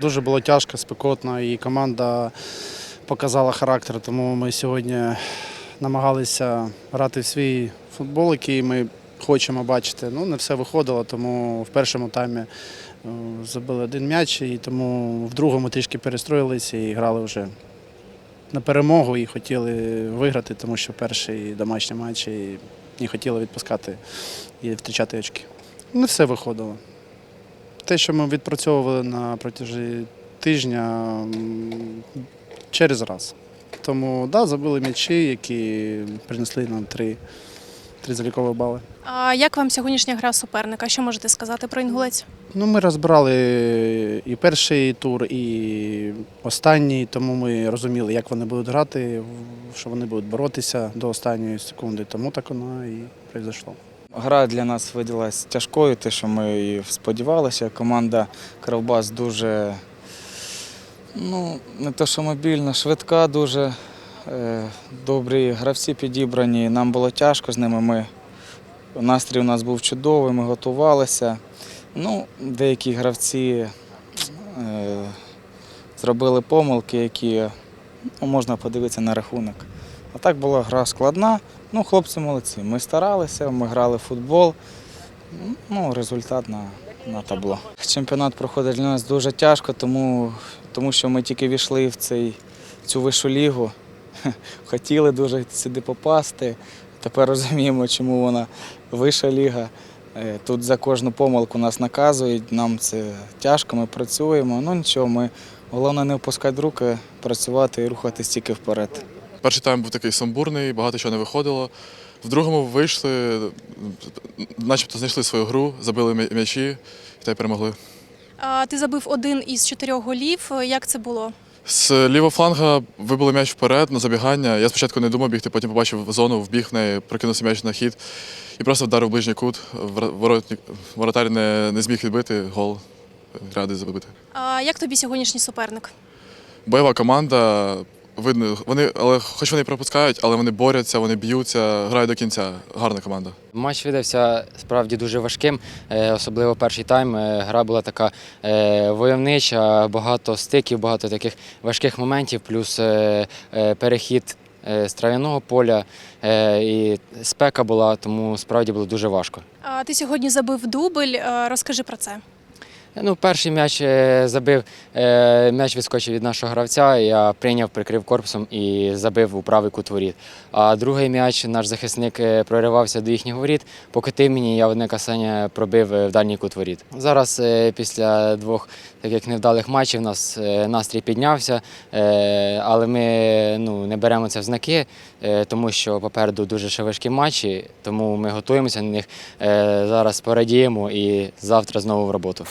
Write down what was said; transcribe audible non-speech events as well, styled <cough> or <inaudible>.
Дуже було тяжко, спекотно, і команда показала характер, тому ми сьогодні намагалися грати в свій футбол, який ми хочемо бачити. Ну, не все виходило, тому в першому таймі е, забили один м'яч, і тому в другому трішки перестроїлися і грали вже на перемогу і хотіли виграти, тому що перший домашній матч і не хотіли відпускати і втрачати очки. Не все виходило. Те, що ми відпрацьовували на протязі тижня через раз. Тому да, забили м'ячі, які принесли нам три, три залікові бали. А як вам сьогоднішня гра суперника? Що можете сказати про інгулець? Ну, ми розбирали і перший тур, і останній, тому ми розуміли, як вони будуть грати, що вони будуть боротися до останньої секунди. Тому так воно і пройшло. Гра для нас видалась тяжкою, те, що ми і сподівалися. Команда Кравбас дуже ну, не то, що мобільна, швидка, дуже е, добрі гравці підібрані. Нам було тяжко з ними. Ми, настрій у нас був чудовий, ми готувалися. Ну, деякі гравці е, зробили помилки, які ну, можна подивитися на рахунок. А так була гра складна. Ну, хлопці молодці. Ми старалися, ми грали в футбол. Ну, результат на, на табло. Чемпіонат проходить для нас дуже тяжко, тому, тому що ми тільки війшли в, цей, цю вищу лігу. <laughs> Хотіли дуже сюди попасти. Тепер розуміємо, чому вона вища ліга. Е, Тут за кожну помилку нас наказують, нам це тяжко, ми працюємо. Ну нічого, ми головне не впускати руки, працювати і рухатись тільки вперед. Перший тайм був такий сумбурний, багато чого не виходило. В другому вийшли, начебто знайшли свою гру, забили м'ячі і та й перемогли. А, ти забив один із чотирьох голів. Як це було? З лівого фланга вибили м'яч вперед на забігання. Я спочатку не думав бігти, потім побачив зону, вбіг в неї, прокинувся м'яч на хід і просто вдарив в ближній кут. Вор- Воротар не, не зміг відбити, гол радий забити. А, як тобі сьогоднішній суперник? Бойова команда. Видно, вони, але хоч вони пропускають, але вони борються, вони б'ються, грають до кінця. Гарна команда. Матч видався справді дуже важким, е, особливо перший тайм. Е, Гра була така е, войовнича, багато стиків, багато таких важких моментів, плюс перехід з трав'яного поля і спека була, тому справді було дуже важко. А, ти сьогодні забив дубль. Розкажи про це. Ну, перший м'яч е, забив, е, м'яч відскочив від нашого гравця. Я прийняв, прикрив корпусом і забив у правий кут воріт. А другий м'яч наш захисник е, проривався до їхніх воріт, покотив мені, я одне касання пробив е, в дальній кут воріт. Зараз е, після двох таких невдалих матчів нас е, настрій піднявся, е, але ми ну, не беремо це в знаки, е, тому що попереду дуже ще важкі матчі, тому ми готуємося на них. Е, Зараз порадіємо і завтра знову в роботу.